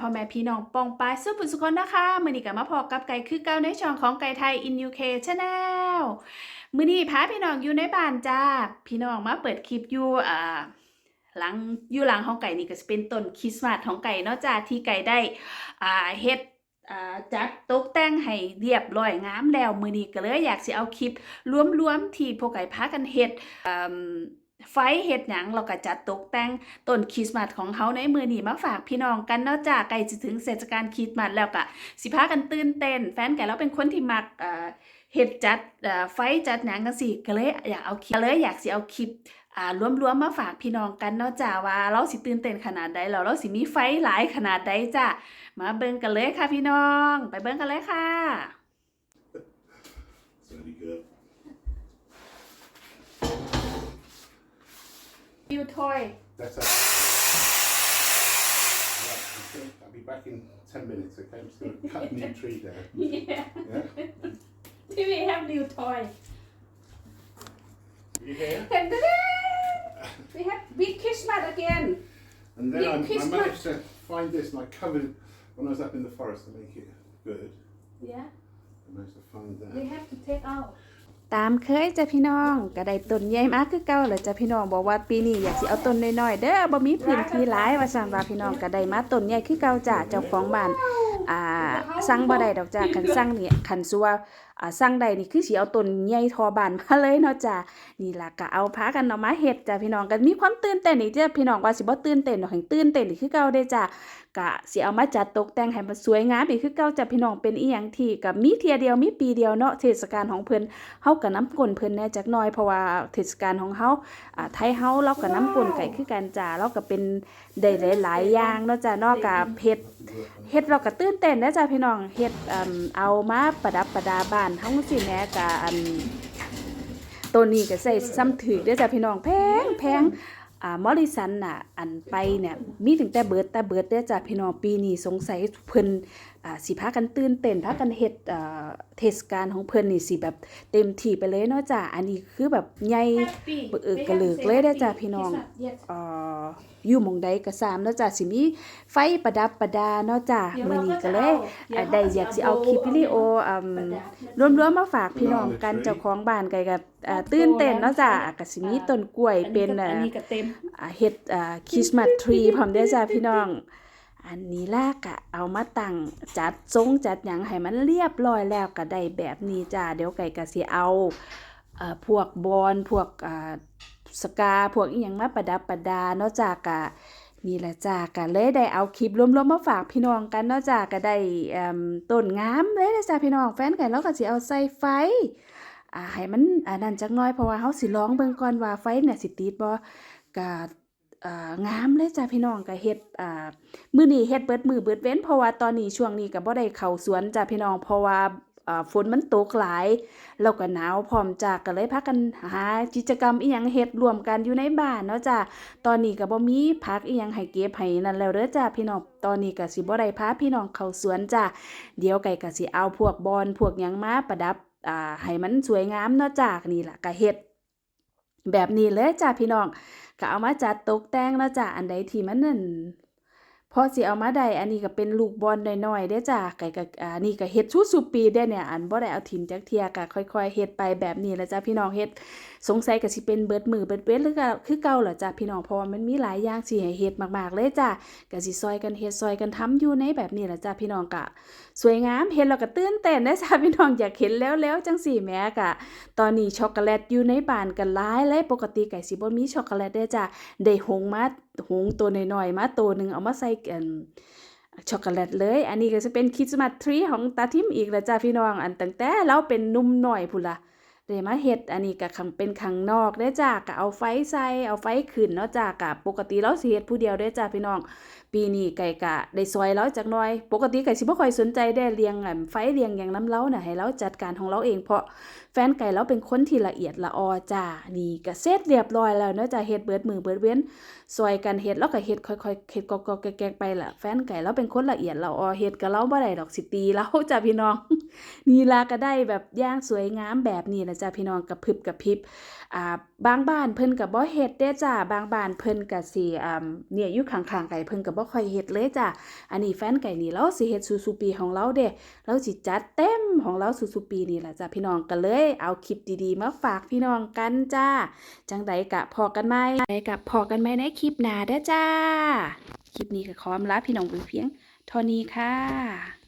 พ่อแม่พี่น้องปองปายสุภุสุคนนะคะ มือนี้ก็มาพอกับไก่คือเก่าในช่องของไก่ไทย in UK Channel มื้อนี้พาพี่น้องอยู่ในบ้านจ้า พี่น้องมาเปิดคลิปอยู่อ่าหลังอยู่หลังของไก่นี่ก็จะเป็นต้นคริสต์มาสของไก่เนาะจ้าที่ไก่ได้อ่าเฮ็ดอ่าจัดตกแต่งให้เรียบร้อยงามแล้วมือนี้ก็เลยอยากสิเอาคลิปรวมๆที่พวกไก่พากันเฮ็ดอ่า ไฟเฮ็ดหยังเราก็จัดตกแต่งต้นคริสต์มาสของเขาในมือนีมาฝากพี่น้องกันเนาะจ้าใกล้จะถึงเทศกาลคริสต์มาสแล้วก็สิพากันตื่นเต้น แฟนแกเราเป็นคนที่มักเอ่อเฮ็ดจัดไฟจัดหนังจังซี่ก็เลยอยากเอาคลิปก็เลยอยากสิเอาคลิปอ่ารวมๆมาฝากพี่น้องกันเนาะจ้าว่าเราสิตื่นเต้นขนาดใดแล้วเราสิมีไฟหลายขนาดใดจ้ามาเบิ่งกันเลยค่ะพี่น้อง ไปเบิ่งกันเลยค่ะ Toy That's it. Right, I'll be back in 10 minutes, okay? I'm just going to cut a new tree down. yeah Yeah? we have new toy You hear? we have big Christmas again And then I, I managed to find this and I covered it when I was up in the forest to make it good. yeah I managed to find that. we have to take out ตามเคยจ้ะพี่น้องก็ได้ต้นใหญ่มากคือเก่าเลยจ้ะพี่น้องบอกว่าปีนี้อยากสิเอาต้นน้อยๆเด้อบ่มีพื้นที่หลายว่าซั่นว่าพี่น้องก็ได้มาต้นใหญ่คือเก่าจ้ะเจ้าของบ้านอ่าสั่งบ่ได้ดอกจ้ะคันสั่งนี่คันสัว สั่งได้นี่คือสิเอาต้นใหญ่ทอบานมาเลยเนาะจ้ะนี่ล่ะก็เอาพากันเอามาเฮ็ดจ้ะพี่น้องก็มีความตื่นเต้นนี่จ้ะพี่น้องว่าสิบ่ตื่นเต้นดอกให้ตื่นเต้นนี่คือเก่าเด้จ้ะก็สิเอามาจัดตกแต่งให้มันสวยงามอีกคือเก่าจ้ะพี่น้องเป็นอีหยังที่ก็มีเทียเดียวมีปีเดียวเนาะเทศกาลของเพิ่นเฮาก็น้ำกลนเพิ่นแน่จักหน่อยเพราะว่าเทศกาลของเฮาอ่าไทยเฮาเราก็น้ำกลนไก่คือกันจ้าเราก็เป็นได้หลายๆอย่างเนาะจ้าเนากเฮ็ดเฮ็ดเราก็ตื่นเต้นนะจ้าพี่น้องเฮ็ดเอามาประดับประดาบ้านเฮาสิแหน่ก็อันตัวนี้ก็ใส่ซ้ำถือได้จ้ะพี่น้องแพงแพงอ่ามอริสันน่ะ อันไปเนี่ยมีถึงแต่เบิดแต่เบิดได้จ้ะพี่น้องปีนี้สงสัยเพิ่น สิพากันตื่นเต้นพากันเฮ็ดอ่าเทศกาลของเพิ่นนี่สิแบบเต็มที่ไปเลยเนาะจ้ะอันนี้คือแบบใหญ่เออกระเลิกเลยเด้อจ้ะพี่น้องเอ่ออยู่หม่องใดก็สามเนาะจ้ะสิมีไฟประดับประดาเนาะจ้ะมื้อนี้ก็เลยอ่าได้อยากสิเอาคลิปวิดีโออืมรวมๆมาฝากพี่น้องกันเจ้าของบ้านก็ก็อ่าตื่นเต้นเนาะจ้ะก็สิมีต้นกล้วยเป็นอ่าอันนี้ก็เต็มอ่าเฮ็ดอ่าคริสต์มาสทรีพร้อมเด้อจ้าพี่น้อง อันนี้ลากะเอามาตั้งจัดทรงจัดหยังให้มันเรียบร้อยแล้วก็ได้แบบนี้จ้าเดี๋ยวไก่ก็สิเอาเอ่อพวกบอลพวกอ่าสกาพวกอีหยังมาประดับประดาเนาะจากกะนี่แหละจ้าก็เลยได้เอาคลิปรวมๆมาฝากพี่น้องกันเนาะจ้าก็ได้ต้นงามเลยนะจ้าพี่น้องแฟนกันแล้วก็สิเอาใส่ไฟอ่าให้มันอ่านั่นจักน่อยเพราะว่าเฮาสิลองเบิ่งก่อนว่าไฟเนี่ยสิติดบ่ก็ งามเลยจ้ะพี่น้องก็เฮ็ดอ่ามื้อนี้เฮ็ดเบิดมือเบิดเว้นเพราะว่าตอนนี้ช่วงนี้ก็บ่ได้เข้าสวนจ้ะพี่น้องเพราะว่าฝนมันตกหลายแล้วก็หนาวพร้อมจ้ะก็เลยพากันหากิจกรรมอีหยังเฮ็ดรวมกันอยู่ในบ้านเนาะจ้ะตอนนี้ก็บ่มีผักอีหยังให้เก็บให้นั่นแล้วเด้อจ้ะพี่น้องตอนนี้ก็สิบ่ได้พาพี่น้องเข้าสวนจ้ะเดี๋ยวไก่ก็สิเอาพวกบอนพวกหยังมาประดับอ่าให้มันสวยงามเนาะจ้ะนี่ล่ะก็เฮ็ด แบบนี้เลยจ้ะพี่น้องก็เอามาจัดตกแต่งแล้วจ้ะอันใดที่มันนั่น พอสิเอามาได้อันนี้ก็เป็นลูกบอลน้อยๆเด้จ้ะไก่ก็อ่านี่ก็เฮ็ดชุสุปีได้เนี่ยอันบ่ได้เอาถิ่มจักเทียก็ค่อยๆเฮ็ดไปแบบนี้แหละจ้ะพี่น้องเฮ็ดสงสัยก็สิเป็นเบิดมือเบิดเว้นหรือก็คือเก่าล่ะจ้ะพี่น้องเพราะมันมีหลายอย่างสิให้เฮ็ดมากๆเลยจ้ะก็สิซอยกันเฮ็ดซอยกันทำอยู่ในแบบนี้แหละจ้ะพี่น้องก็สวยงามเห็นแล้วก็ตื่นเต้นเด้จ้ะพี่น้องอยากเห็นแล้วๆจังซี่แหมก็ตอนนี้ช็อกโกแลตอยู่ในบ้านกันหลายเลยปกติไก่สิบ่มีช็อกโกแลตเด้จ้ะได้หงมาหงตัวน้อยๆมาตัวหนึ่งเอามาใส่กันช็อกโกแลตเลย อันนี้ก็จะเป็นคริสต์มาสทรีของตาทิมอีกละจ้าพี่น้อง อันตั้งแต่เราเป็นนุ่มหน่อยพุ่นล่ะเดมาเห็ด อันนี้ก็คังเป็นข้างนอกได้จ้าก็เอาไฟใส่เอาไฟขึ้นเนาะจ้าก็ปกติเราสิเห็ดผู้เดียวได้จ้าพี่น้อง ปีนี้ไก่กะได้ซอยแล้วจักน่อย ปกติไก่สิบ่ค่อยสนใจได้เลี้ยงอันไฟเลี้ยงอย่างน้ำเล้าน่ะให้เราจัดการของเราเองเพราะแฟนไก่เราเป็นคนที่ละเอียดละออจ้านี่ก็เสร็จเรียบร้อยแล้วเนาะจ้าเฮ็ดเบิดมือเบิดเว้นซอยกันเฮ็ดแล้วก็เฮ็ดค่อยๆเฮ็ดกอกๆแกกๆไปล่ะแฟนไก่เราเป็นคนละเอียดละออเฮ็ดกับเราบ่ได้ดอกสิตีเราจ้าพี่น้อง นี่ล่ะก็ได้แบบย่างสวยงามแบบนี้นะจ้าพี่น้องกับพริบกับพริบอ่าบางบ้านเพิ่นก็บ่เฮ็ดเด้จ้าบางบ้านเพิ่นก็สิอ่าเนี่ยอยู่ข้างๆไก่เพิ่นก็บ่ค่อยเฮ็ดเลยจ้ะอันนี้แฟนไก่นี่เราสิเฮ็ดซูซูปีของเราเด้เราสิจัดเต็มของเราซูซูปีนี่แหละจ้ะพี่น้องกันเลยเอาคลิปดีๆ มาฝากพี่น้องกันจ้าจังใดกะพอกันไหมใดกะพอกันไหมในคลิปหน้าเด้อจ้าคลิปนี้ก็ขออำลาพี่น้องไปเพียงเท่านี้ค่ะ